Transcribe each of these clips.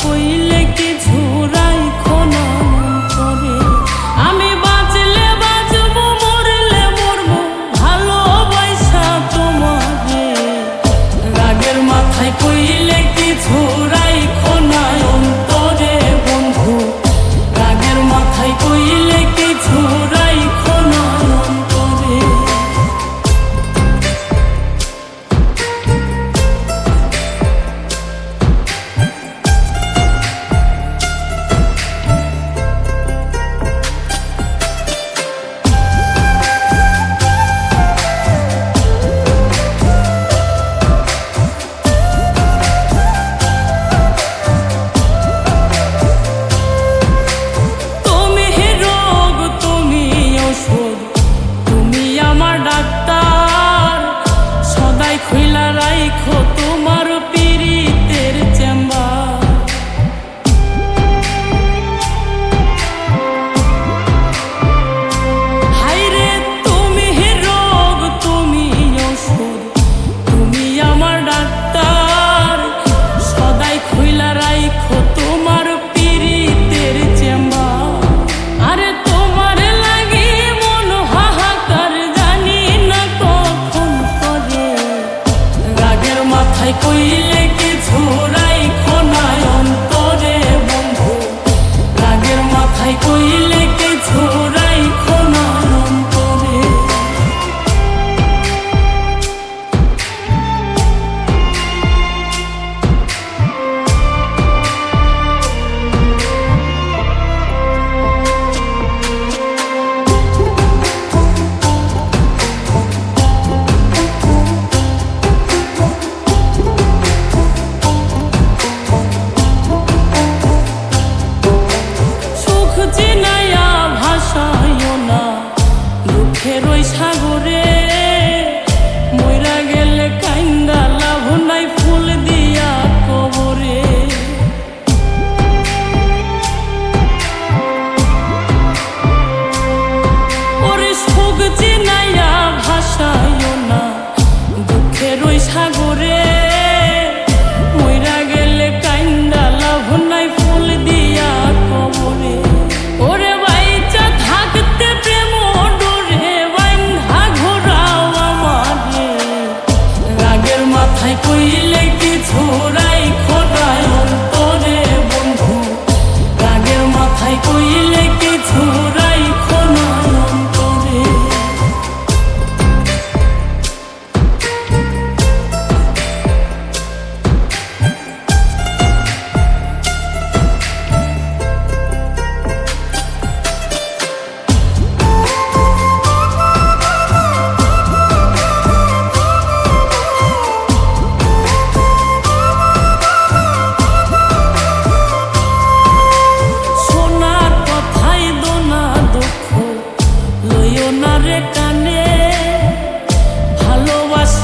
回忆 কথায় কইলে কিছু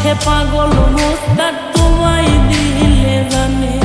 সাথে পাগল মোস্তাক তোমায় দিলে জানে।